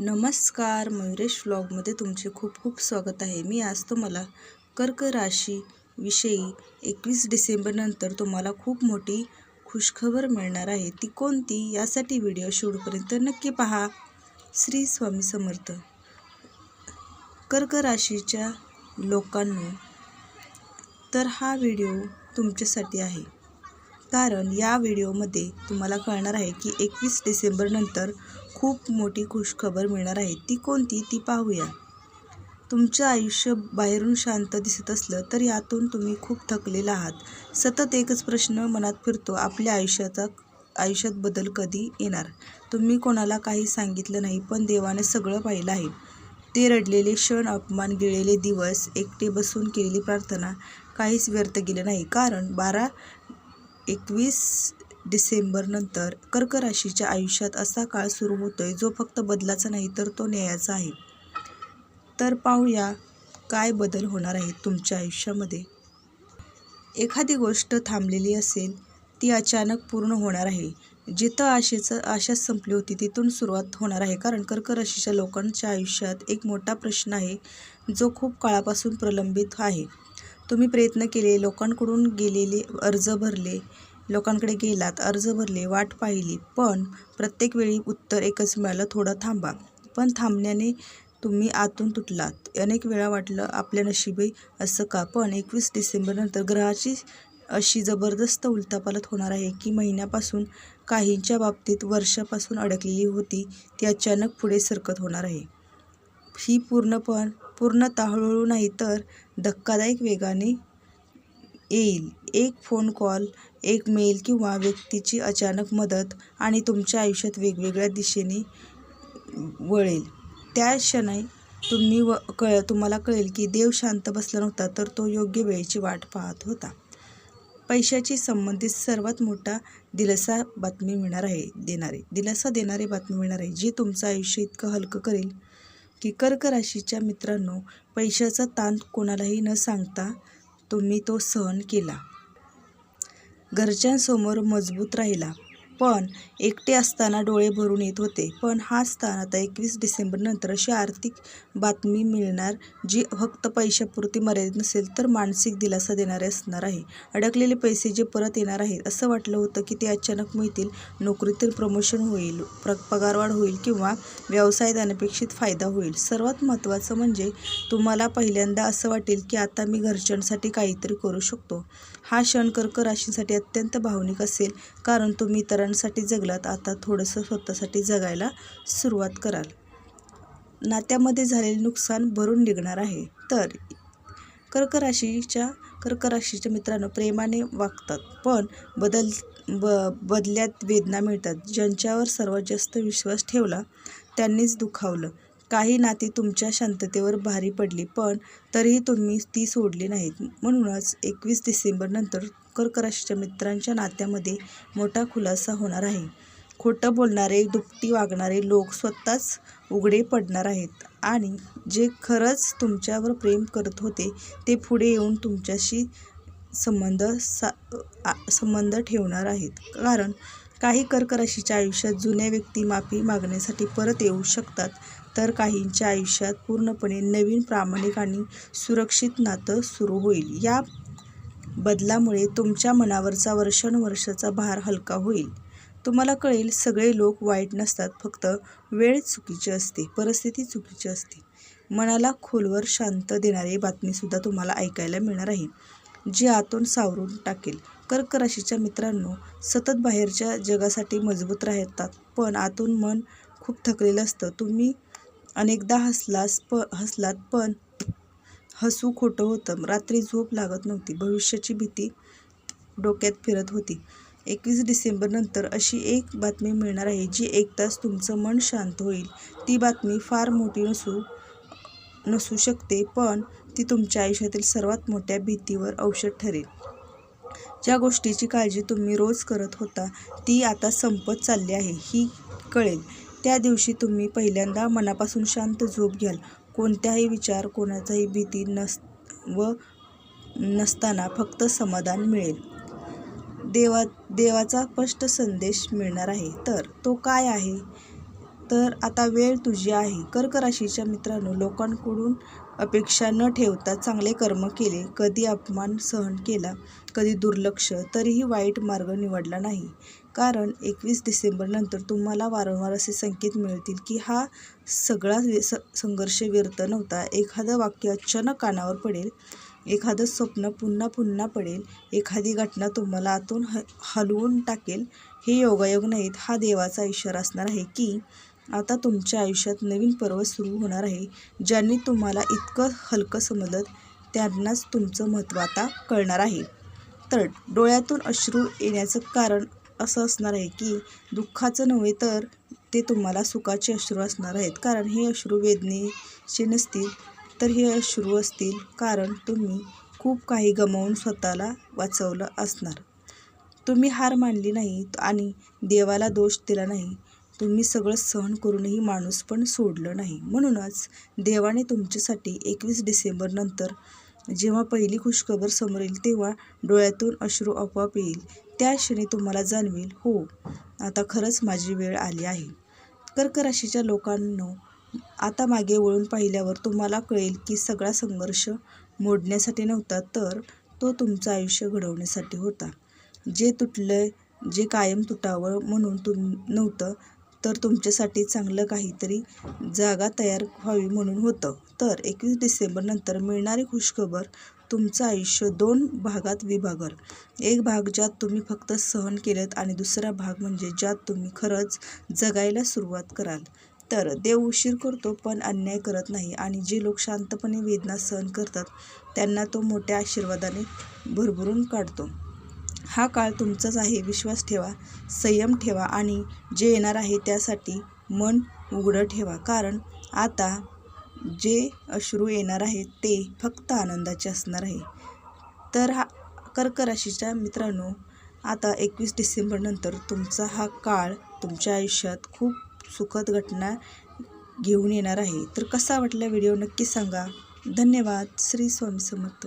नमस्कार मयुरेश व्लॉगमध्ये तुमचे खूप खूप स्वागत आहे. मी आज तुम्हाला कर्क राशीविषयी एकवीस डिसेंबरनंतर तुम्हाला खूप मोठी खुशखबर मिळणार आहे. ती कोणती? यासाठी व्हिडिओ शेवटपर्यंत नक्की पहा. श्री स्वामी समर्थ. कर्क राशीच्या लोकांनो तर हा व्हिडिओ तुमच्यासाठी आहे. कारण या व्हिडिओमध्ये तुम्हाला कळणार आहे की एकवीस डिसेंबरनंतर खूप मोठी खुशखबर मिळणार आहे. ती कोणती? ती पाहूया. तुमचं आयुष्य बाहेरून शांत दिसत असलं तर यातून तुम्ही खूप थकलेला आहात. सतत एकच प्रश्न मनात फिरतो आपल्या आयुष्याचा आयुष्यात बदल कधी येणार? तुम्ही कोणाला काही सांगितलं नाही पण देवाने सगळं पाहिलं आहे. ते रडलेले क्षण अपमान गिळलेले दिवस एकटे बसून केलेली प्रार्थना काहीच व्यर्थ गेले नाही. कारण बारा एकवीस डिसेंबरनंतर कर्क राशीच्या आयुष्यात असा काळ सुरू होतोय जो फक्त बदलाचा नाही तर तो न्यायाचा आहे. तर पाहूया काय बदल होणार आहेत तुमच्या आयुष्यामध्ये. एखादी गोष्ट थांबलेली असेल ती अचानक पूर्ण होणार आहे. जिथं आशेचं आशा संपली होती तिथून सुरुवात होणार आहे. कारण कर्क राशीच्या लोकांच्या आयुष्यात एक मोठा प्रश्न आहे जो खूप काळापासून प्रलंबित आहे. तुम्ही प्रयत्न केले लोकांकडून गेलेले अर्ज भरले लोकांकडे गेलात अर्ज भरले वाट पाहिली पण प्रत्येक वेळी उत्तर एकच मिळालं थोडं थांबा. पण थांबण्याने तुम्ही आतून तुटलात. अनेक वेळा वाटलं आपल्या नशिबी असं का पण एकवीस डिसेंबरनंतर ग्रहाची अशी जबरदस्त उलतापालत होणार आहे की महिन्यापासून काहींच्या बाबतीत वर्षापासून अडकलेली होती ती अचानक पुढे सरकत होणार आहे. ही पूर्णपण पूर्णतः हळूहळू नाही तर धक्कादायक वेगाने येईल. एक फोन कॉल एक मेल किंवा व्यक्तीची अचानक मदत आणि तुमच्या आयुष्यात वेगवेगळ्या दिशेने वळेल. त्या क्षणी तुम्ही व कळ तुम्हाला कळेल की देव शांत बसला नव्हता तर तो योग्य वेळेची वाट पाहत होता. पैशाची संबंधित सर्वात मोठा दिलासा बातमी मिळणार आहे देणारे दिलासा देणारी बातमी मिळणार आहे जी तुमचं आयुष्य इतकं हलकं करेल की कर्क राशीच्या मित्रांनो पैशाचा ताण कोणालाही न सांगता तुम्ही तो सहन केला. घरच्यांसमोर मजबूत राहिला. पण एकटे असताना डोळे भरून येत होते. पण हा स्थान आता एकवीस डिसेंबरनंतर अशी आर्थिक बातमी मिळणार जी फक्त पैशापुरती मर्यादित नसेल तर मानसिक दिलासा देणारे असणार आहे. अडकलेले पैसे जे परत येणार आहेत असं वाटलं होतं की ते अचानक मिळतील. नोकरीतील प्रमोशन होईल प्र पगारवाढ होईल किंवा व्यवसायात अनपेक्षित फायदा होईल. सर्वात महत्त्वाचं म्हणजे तुम्हाला पहिल्यांदा असं वाटेल की आता मी घरच्यांसाठी काहीतरी करू शकतो. हा क्षण कर्क राशीसाठी अत्यंत भावनिक असेल कारण तुम्ही इतरांसाठी जगलात आता थोडंसं स्वतःसाठी जगायला सुरुवात कराल. नात्यामध्ये झालेले नुकसान भरून निघणार आहे. तर कर्क राशीच्या कर्क राशीच्या मित्रांनो प्रेमाने वागतात पण बदल ब बदल्यात वेदना मिळतात. ज्यांच्यावर सर्वात जास्त विश्वास ठेवला त्यांनीच दुखावलं. काही नाती तुमच्या शांततेवर भारी पडली पण तरीही तुम्ही ती सोडली नाहीत. म्हणूनच एकवीस डिसेंबरनंतर कर्कराशीच्या मित्रांच्या नात्यामध्ये मोठा खुलासा होणार आहे. खोटं बोलणारे दुपटी वागणारे लोक स्वतःच उघडे पडणार आहेत आणि जे खरंच तुमच्यावर प्रेम करत होते ते पुढे येऊन तुमच्याशी संबंध सा संबंध ठेवणार आहेत. कारण काही कर्क राशीच्या आयुष्यात जुन्या व्यक्ती माफी मागण्यासाठी परत येऊ शकतात तर काहींच्या आयुष्यात पूर्णपणे नवीन प्रामाणिक आणि सुरक्षित नातं सुरू होईल. या बदलामुळे तुमच्या मनावरचा वर्षानुवर्षाचा भार हलका होईल. तुम्हाला कळेल सगळे लोक वाईट नसतात फक्त वेळ चुकीची असते परिस्थिती चुकीची असते. मनाला खोलवर शांत देणारी बातमीसुद्धा तुम्हाला ऐकायला मिळणार आहे. जी आतून सावरून टाकेल. कर्क राशीच्या मित्रांनो सतत बाहेरच्या जगासाठी मजबूत राहतात पण आतून मन खूप थकलेलं असतं. तुम्ही अनेकदा हसलास प हसलात पण हसू खोटं होतं. रात्री झोप लागत नव्हती. भविष्याची भीती डोक्यात फिरत होती. एकवीस डिसेंबरनंतर अशी एक बातमी मिळणार आहे जी एक तास तुमचं मन शांत होईल. ती बातमी फार मोठी नसू नसू शकते पण ती तुमच्या आयुष्यातील सर्वात मोठ्या भीतीवर औषध ठरेल. ज्या गोष्टीची काळजी तुम्ही रोज करत होता ती आता संपत चालली आहे ही कळेल. त्या दिवशी तुम्ही पहिल्यांदा मनापासून शांत झोप घ्याल. कोणत्याही विचार कोणाचाही भीती नस व नसताना फक्त समाधान मिळेल. देवा देवाचा स्पष्ट संदेश मिळणार आहे. तर तो काय आहे? तर आता वेळ तुझी आहे. कर्क राशीच्या मित्रांनो लोकांकडून अपेक्षा न ठेवता चांगले कर्म केले. कधी अपमान सहन केला कधी दुर्लक्ष तरीही वाईट मार्ग निवडला नाही. कारण एकवीस डिसेंबरनंतर तुम्हाला वारंवार असे संकेत मिळतील की हा सगळा स संघर्ष व्यर्थ नव्हता. एखादं वाक्य अचानक कानावर पडेल एखादं स्वप्न पुन्हा पुन्हा पडेल एखादी घटना तुम्हाला आतून ह हलवून टाकेल हे योगायोग नाहीत. हा देवाचा इशारा असणार आहे की आता तुमच्या आयुष्यात नवीन पर्व सुरू होणार आहे. ज्यांनी तुम्हाला इतकं हलकं समजलं त्यांनाच तुमचं महत्त्व आता कळणार आहे. तर डोळ्यातून अश्रू येण्याचं कारण असं असणार आहे की दुःखाचं नव्हे तर ते तुम्हाला सुखाचे अश्रू असणार आहेत. कारण हे अश्रू वेदनेचे नसतील तर हे अश्रू असतील कारण तुम्ही खूप काही गमावून स्वतःला वाचवलं असणार. तुम्ही हार मानली नाही आणि देवाला दोष दिला नाही. तुम्ही सगळं सहन करूनही माणूस पण सोडलं नाही. म्हणूनच देवाने तुमच्यासाठी एकवीस डिसेंबरनंतर जेव्हा पहिली खुशखबर समोर येईल तेव्हा डोळ्यातून अश्रू आपोआप येईल. त्या क्षणी तुम्हाला जाणवेल. हो आता खरंच माझी वेळ आली आहे. कर्क राशीच्या लोकांनो आता मागे वळून पाहिल्यावर तुम्हाला कळेल की सगळा संघर्ष मोडण्यासाठी नव्हता तर तो तुमचं आयुष्य घडवण्यासाठी होता. जे तुटलं जे कायम तुटावं म्हणून तुम नव्हतं तर तुमच्यासाठी चांगलं काहीतरी जागा तयार व्हावी म्हणून होतं. तर एकवीस डिसेंबरनंतर मिळणारी खुशखबर तुमचं आयुष्य दोन भागात विभागल. एक भाग ज्यात तुम्ही फक्त सहन केलेत आणि दुसरा भाग म्हणजे ज्यात तुम्ही खरंच जगायला सुरुवात कराल. तर देव उशीर करतो पण अन्याय करत नाही आणि जे लोक शांतपणे वेदना सहन करतात त्यांना तो मोठ्या आशीर्वादाने भरभरून काढतो. हा काळ तुमचाच आहे विश्वास ठेवा संयम ठेवा आणि जे येणार आहे त्यासाठी मन उघडं ठेवा. कारण आता जे अश्रू येणार आहे ते फक्त आनंदाचे असणार आहे. तर हा कर्क राशीच्या मित्रांनो आता एकवीस डिसेंबरनंतर तुमचा हा काळ तुमच्या आयुष्यात खूप सुखद घटना घेऊन येणार आहे. तर कसा वाटला व्हिडिओ नक्की सांगा. धन्यवाद. श्री स्वामी समर्थ.